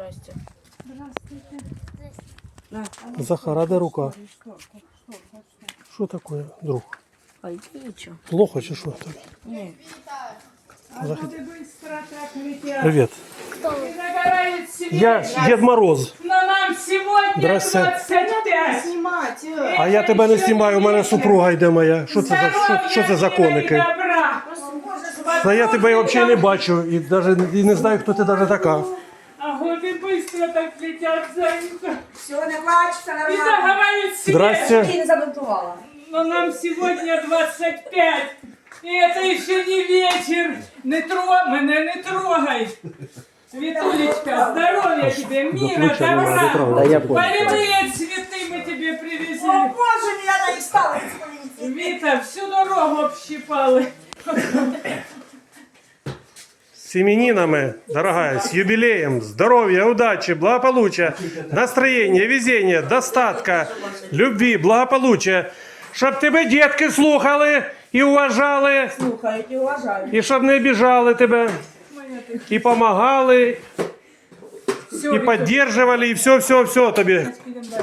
Здрасте. Захар, а де рука? Що таке, друг? Нічого. Плохо чи що тобі? Ні. Захар. Привіт. Я Дед Мороз. Но нам сегодня Здрасте. 25. Знімати. А я тебе не знімаю, у мене супруга йде моя. Що це за, що, що це за коники? Та я тебе взагалі не бачу і навіть і не знаю, хто ти навіть така. А годы быстро так летят за это. Все, не плачь, все И нормально. заговорит себе. Здрасте. Ти не забинтувала. Но нам сегодня 25. И это еще не вечер. Не трогай, мене не трогай. Витулечка, здоровья тебе, мира, плеча не надо, добра. правда. Да я понял. Полевые цветы мы тебе О, привезли. Боже, мене на їх стали. Вита, всю дорогу общипали. С именинами, дорогая, с юбилеем, здоровья, удачи, благополучия, настроения, везения, достатка, любви, благополучия. Щоб тебе дітки слухали і уважали, Слухають і уважають. і щоб не обіжали тебе, і помагали, Все, і підтримували, і все, все, все тобі